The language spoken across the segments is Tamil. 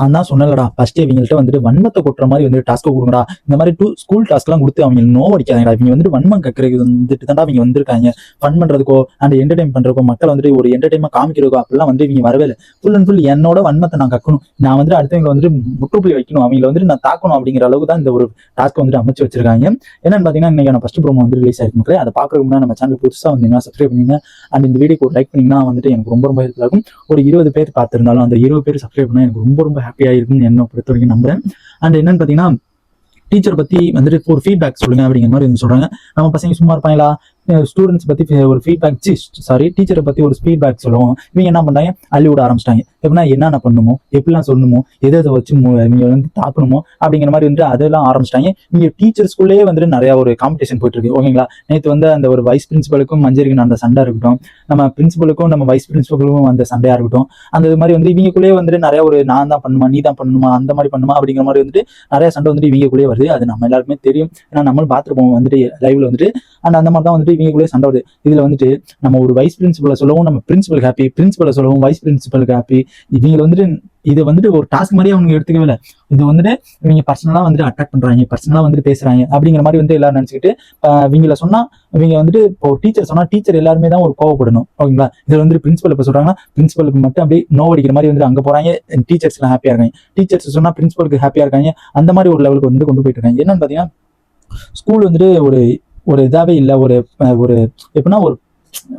நான் தான் சொன்னலடா ஃபர்ஸ்ட் இவங்கள்ட்ட வந்துட்டு வன்மத்தை கொட்டுற மாதிரி வந்து டாஸ்க் கொடுங்கடா. இந்த மாதிரி டூ ஸ்கூல் டாஸ்க்லாம் கொடுத்து அவங்க நோ அடிக்காதீங்கடா. இவங்க வந்துட்டு வன்மம் கக்குறது வந்துட்டு தான்டா அவங்க வந்திருக்காங்க. ஃபன் பண்ணுறதுக்கோ அண்ட் என்டர்டைன் பண்ணுறக்கோ மக்கள் வந்துட்டு ஒரு என்டர்டைன்மெண்ட் காமிக்கிறதுக்கோ அப்படிலாம் வந்து இவங்க வரவே இல்லை. ஃபுல் அண்ட் ஃபுல் என்னோட வன்மத்தை நான் கக்கணும். நான் வந்துட்டு அடுத்தவங்களை வந்துட்டு முற்றுப்புள்ளி வைக்கணும். அவங்கள வந்துட்டு நான் தாக்கணும் அப்படிங்கிற அளவுக்கு தான் இந்த ஒரு டாஸ்க் வந்துட்டு அமைச்சு வச்சிருக்காங்க. என்னன்னு பார்த்தீங்கன்னா இன்னைக்கு ஃபர்ஸ்ட் ப்ரோமோ வந்து ரிலீஸ் ஆயிருக்கு மக்களே. அதை பார்க்கறதுக்கு முன்னாடி நம்ம சேனல் புதுசாக வந்தீங்கன்னா சப்ஸ்கிரைப் பண்ணிங்க. அண்ட் இந்த வீடியோக்கு ஒரு லைக் பண்ணீங்கன்னா வந்துட்டு எனக்கு ரொம்ப ரொம்ப ஹெல்ப்ஃபுல்லாக இருக்கும். ஒரு இருபது பேர் பார்த்துருந்தாலும் அந்த இருபது பேர் சப்ஸ்கிரைப் பண்ணால் எனக்கு ரொம்ப ரொம்ப ஹாப்பியாக இருக்கும்னு என்ன பொறுத்த வரைக்கும் நம்புறேன். அண்ட் என்னன்னு பார்த்தீங்கன்னா டீச்சர் பத்தி வந்துட்டு ஒரு ஃபீட்பேக் சொல்லுங்க அப்படிங்கிற மாதிரி வந்து சொல்றாங்க. நம்ம பசங்க சும்மா இருப்பாங்களா? ஸ்டூடெண்ட்ஸ் பற்றி ஒரு ஃபீட்பேக் சாரி டீச்சரை பற்றி ஒரு ஃபீட்பேக் சொல்லுவோம். இவங்க என்ன பண்றாங்க? அள்ளி விட ஆரம்பிச்சிட்டாங்க. எப்படின்னா என்னென்ன பண்ணுமோ எப்படிலாம் சொல்லணுமோ எதை எதை வச்சு இவங்க வந்து தாக்கணுமோ அப்படிங்கிற மாதிரி வந்து அதெல்லாம் ஆரம்பிச்சிட்டாங்க. இங்க டீச்சர்ஸ்குள்ளேயே வந்துட்டு நிறையா ஒரு காம்படிஷன் போயிட்டு இருக்கு ஓகேங்களா? நேற்று வந்து அந்த ஒரு வைஸ் பிரின்சிபலுக்கும் மஞ்சரிக்கு அந்த சண்டை இருக்கட்டும் நம்ம பிரின்சிபலுக்கும் நம்ம வைஸ் பிரின்சிபலுக்கும் அந்த சண்டையாக இருக்கட்டும் அந்த இது மாதிரி வந்து இவங்களுக்குள்ளேயே வந்துட்டு நிறையா ஒரு நான் தான் பண்ணுமா நீ தான் பண்ணணுமா அந்த மாதிரி பண்ணுமா அப்படிங்கிற மாதிரி வந்துட்டு நிறைய சண்டை வந்துட்டு இவங்களுக்குள்ளேயே வருது. அது நம்ம எல்லாருக்குமே தெரியும். ஏன்னா நம்மளும் பார்த்துருப்போம் வந்துட்டு லைவ்ல வந்துட்டு. அண்ட் அந்த மாதிரி தான் வந்துட்டு இவங்களுக்குள்ளேயே சண்டை வருது. இதில் வந்துட்டு நம்ம ஒரு வைஸ் பிரின்சிபலை சொல்லவும் நம்ம பிரின்சிபல் ஹாப்பி பிரின்சிபலை சொல்லவும் வைஸ் பிரின்சிபலுக்கு ஹாப்பி இவங்க வந்துட்டு இது வந்துட்டு ஒரு டாஸ்க் மாதிரியே அவங்க எடுத்துக்கவே இல்லை. இது வந்துட்டு இவங்க பர்சனலாக வந்துட்டு அட்டாக் பண்ணுறாங்க பர்சனலாக வந்துட்டு பேசுகிறாங்க அப்படிங்கிற மாதிரி வந்து எல்லாரும் நினச்சிக்கிட்டு இவங்கள சொன்னால் இவங்க வந்துட்டு இப்போ டீச்சர் சொன்னால் டீச்சர் எல்லாருமே தான் ஒரு கோவப்படணும். ஓகேங்களா? இதில் வந்து பிரின்சிபல் இப்போ சொல்கிறாங்கன்னா பிரின்சிபலுக்கு மட்டும் அப்படியே நோ அடிக்கிற மாதிரி வந்து அங்கே போகிறாங்க டீச்சர்ஸ்லாம் ஹாப்பியாக இருக்காங்க. டீச்சர்ஸ் சொன்னால் பிரின்சிபலுக்கு ஹாப்பியாக இருக்காங்க. அந்த மாதிரி ஒரு லெவலுக்கு வந்து கொண்டு போயிட்டு இருக்காங்க. என்னன்னு பார்த்தீங்கன்னா ஸ்கூல் வந்துட்டு ஒரு ஒரு இதாவே இல்லை ஒரு ஒரு எப்படின்னா ஒரு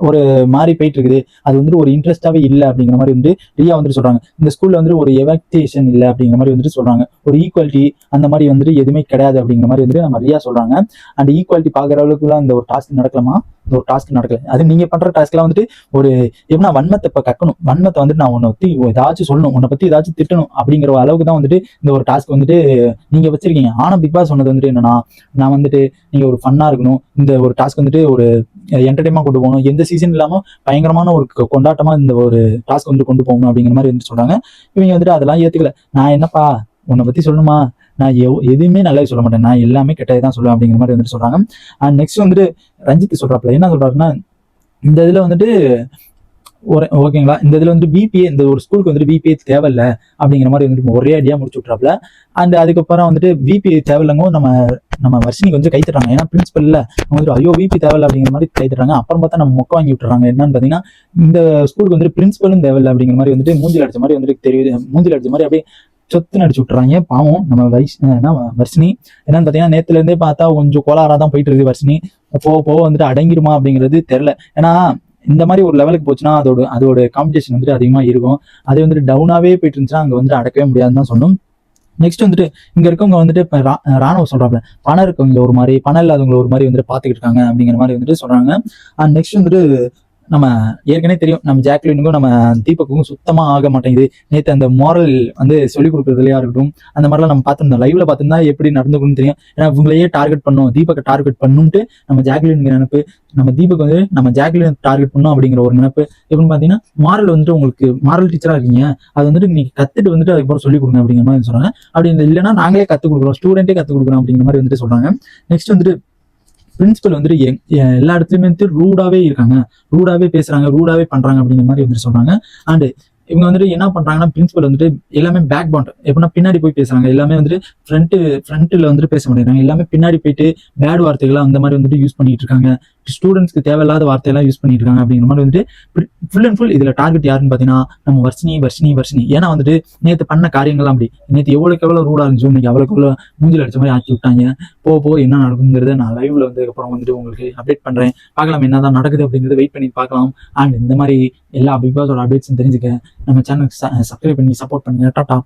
ஒரு மாதிரி போயிட்டு இருக்குது அது வந்துட்டு ஒரு இன்ட்ரெஸ்டாவே இல்லை அப்படிங்கிற மாதிரி வந்து ரியா வந்துட்டு சொல்றாங்க. இந்த ஸ்கூல்ல வந்துட்டு ஒரு எவாக்டேஷன் இல்லை அப்படிங்கிற மாதிரி வந்துட்டு சொல்றாங்க. ஒரு ஈக்குவாலிட்டி அந்த மாதிரி வந்துட்டு எதுவுமே கிடையாது அப்படிங்கிற மாதிரி வந்துட்டு நம்ம ரியா சொல்றாங்க. அண்ட் ஈக்குவாலிட்டி பாக்குற அளவுக்குலாம் இந்த ஒரு டாஸ்க் நடக்கலாமா? இந்த ஒரு டாஸ்க் நடக்கல. அது நீங்க பண்ற டாஸ்க்லாம் வந்துட்டு ஒரு எப்படின்னா வன்மத்தை இப்ப கக்கணும். வன்மத்தை வந்துட்டு நான் உன்னை பத்தி ஏதாச்சும் சொல்லணும். உன்னை பத்தி ஏதாச்சும் திட்டணும் அப்படிங்கிற அளவுக்கு தான் வந்துட்டு இந்த ஒரு டாஸ்க் வந்துட்டு நீங்க வச்சிருக்கீங்க. ஆனா பிக் பாஸ் சொன்னது வந்துட்டு என்னன்னா நான் வந்துட்டு நீங்க ஒரு ஃபன்னா இருக்கணும். இந்த ஒரு டாஸ்க் வந்துட்டு ஒரு என்டர்டைன்மெண்ட் கொண்டு போகணும். எந்த சீசன் இல்லாமல் பயங்கரமான ஒரு கொண்டாட்டமாக கொண்டாட்டமா இந்த ஒரு டாஸ்க் வந்து கொண்டு போகணும் அப்படிங்கிற மாதிரி வந்து சொல்றாங்க. இவங்க வந்துட்டு அதெல்லாம் ஏற்றுக்கல நான் என்னப்பா உன்னை பத்தி சொல்லணுமா? நான் எவ்- எதுவுமே நல்லது சொல்ல மாட்டேன். நான் எல்லாமே கெட்டதை தான் சொல்லுவேன் அப்படிங்கிற மாதிரி வந்துட்டு சொல்றாங்க. அண்ட் நெக்ஸ்ட் வந்துட்டு ரஞ்சித் சொல்றாப்புல என்ன சொல்றாருன்னா இந்த இதில் வந்துட்டு ஓகேங்களா? இந்த இதில் வந்து பிபிஏ இந்த ஒரு ஸ்கூலுக்கு வந்துட்டு பிபிஏ தேவையில்ல அப்படிங்கிற மாதிரி வந்துட்டு ஒரே ஐடியா முடிச்சு விட்றாப்புல அண்ட் அதுக்கப்புறம் வந்துட்டு பிபிஏ தேவையில்லைங்க நம்ம நம்ம வர்ஷினிக்கு வந்து கை தட்டுறாங்க. ஏன்னா பிரின்சிபல்ல வந்துட்டு ஐயோ பிபி தேவையில்ல அப்படிங்கிற மாதிரி கை தட்டுறாங்க. அப்புறம் பார்த்தா நம்ம மொக்க வாங்கி விட்டுறாங்க. என்னன்னு பார்த்தீங்கன்னா இந்த ஸ்கூலுக்கு வந்துட்டு பிரின்சிபலும் தேவையில்லை அப்படிங்கிற மாதிரி வந்துட்டு மூஞ்சில் அடிச்ச மாதிரி வந்துட்டு தெரியுது. மூஞ்சில் அடிச்ச மாதிரி அப்படியே சொத்து நடிச்சு விட்டுறாங்க. பாவம் நம்ம வைஸ் என்ன வர்ஷினி? என்னன்னு பார்த்தீங்கன்னா நேற்றுலேருந்தே இருந்தே பார்த்தா கொஞ்சம் கோளாறா தான் போயிட்டு இருக்கு வர்ஷினி. போக போக வந்துட்டு அடங்கிருமா அப்படிங்கிறது தெரியல. ஏன்னா இந்த மாதிரி ஒரு லெவலுக்கு போச்சுன்னா அதோட அதோட காம்படிஷன் வந்துட்டு அதிகமா இருக்கும். அது வந்துட்டு டவுனாவே போயிட்டு இருந்துச்சுன்னா அங்க வந்துட்டு அடக்கவே முடியாதுன்னு தான் சொன்னோம் நெக்ஸ்ட் வந்துட்டு இங்க இருக்கவங்க வந்துட்டு இப்ப ரா- ராணுவ பணம் இருக்கவங்க ஒரு மாதிரி பணம் இல்லாதவங்களை ஒரு மாதிரி வந்துட்டு பாத்துக்கிட்டு இருக்காங்க அப்படிங்கிற மாதிரி வந்துட்டு சொல்றாங்க. அண்ட் நெக்ஸ்ட் வந்துட்டு நம்ம ஏற்கனவே தெரியும் நம்ம ஜாக்லினுக்கும் நம்ம தீபக்குக்கும் சுத்தமா ஆக மாட்டேங்குது. நேற்று அந்த மாரல் வந்து சொல்லிக் கொடுக்குறதுலையா இருக்கட்டும் அந்த மாதிரிலாம் நம்ம பார்த்திருந்தோம். லைவ்ல பார்த்திருந்தா எப்படி நடந்துக்கணும்னு தெரியும். ஏன்னா இவங்களையே டார்கெட் பண்ணும். தீபக்கை டார்கெட் பண்ணுன்ட்டு நம்ம ஜாக்லின் நினைப்பு. நம்ம தீபக் வந்து நம்ம ஜாக்லின் டார்கெட் பண்ணோம் அப்படிங்கிற ஒரு நினைப்பு. எப்படின்னு பாத்தீங்கன்னா மாரல் வந்துட்டு உங்களுக்கு மாரல் டீச்சரா இருக்கீங்க. அது வந்துட்டு நீங்க கத்துட்டு வந்துட்டு அதுக்கப்புறம் சொல்லிக் கொடுங்க அப்படிங்கிற மாதிரி சொல்றாங்க. அப்படி இல்லைன்னா நாங்களே கத்துக் கொடுக்குறோம். ஸ்டூடெண்டே கத்துக் கொடுக்குறோம் அப்படிங்கிற மாதிரி வந்துட்டு சொல்றாங்க. நெக்ஸ்ட் வந்துட்டு பிரின்சிபல் வந்துட்டு எ- எல்லா இடத்துலயுமே வந்துட்டு ரூடாவே இருக்காங்க. ரூடாவே பேசுறாங்க ரூடாவே பண்றாங்க அப்படிங்கிற மாதிரி வந்துட்டு சொல்றாங்க. அண்ட் இவங்க வந்துட்டு என்ன பண்றாங்கன்னா பிரின்சிபல் வந்துட்டு எல்லாமே பேக் பவுண்ட் எப்படின்னா பின்னாடி போய் பேசுறாங்க. எல்லாமே வந்துட்டு ஃப்ரண்ட் ஃப்ரண்ட்ல வந்துட்டு பேச மாட்டேங்கிறாங்க. எல்லாமே பின்னாடி போயிட்டு பேட் வார்த்தைகள் அந்த மாதிரி வந்துட்டு யூஸ் பண்ணிட்டு இருக்காங்க. ஸ்டூடெண்ட்ஸ்க்கு தேவையில்லாத வார்த்தையெல்லாம் யூஸ் பண்ணிட்டு இருக்காங்க அப்படிங்கிற மாதிரி வந்துட்டு ஃபுல் அண்ட் ஃபுல் இதில் டார்கெட் யாருன்னு பார்த்தீங்கன்னா நம்ம வர்ஷினி வர்ஷினி வர்ஷினி. ஏன்னா வந்துட்டு நேற்று பண்ண காரியங்கள்லாம் அப்படி. நேற்று எவ்வளோக்கு எவ்வளோ ரூடாக இருந்துச்சு இன்னைக்கு எவ்வளோக்கு எவ்வளோ மூஞ்சில் அடிச்ச மாதிரி ஆக்கி விட்டாங்க. போக போக என்ன நடக்குங்கிறத நான் லைவ்ல வந்ததுக்கு அப்புறம் வந்துட்டு உங்களுக்கு அப்டேட் பண்ணுறேன் பார்க்கலாம் என்னதான் நடக்குது அப்படிங்கிறத வெயிட் பண்ணி பார்க்கலாம். அண்ட் இந்த மாதிரி எல்லா பிக் பாஸோட அப்டேட்ஸும் தெரிஞ்சுக்க. நம்ம சேனலுக்கு சப்ஸ்கிரைப் பண்ணி சப்போர்ட் பண்ணுங்க. டாட்டா.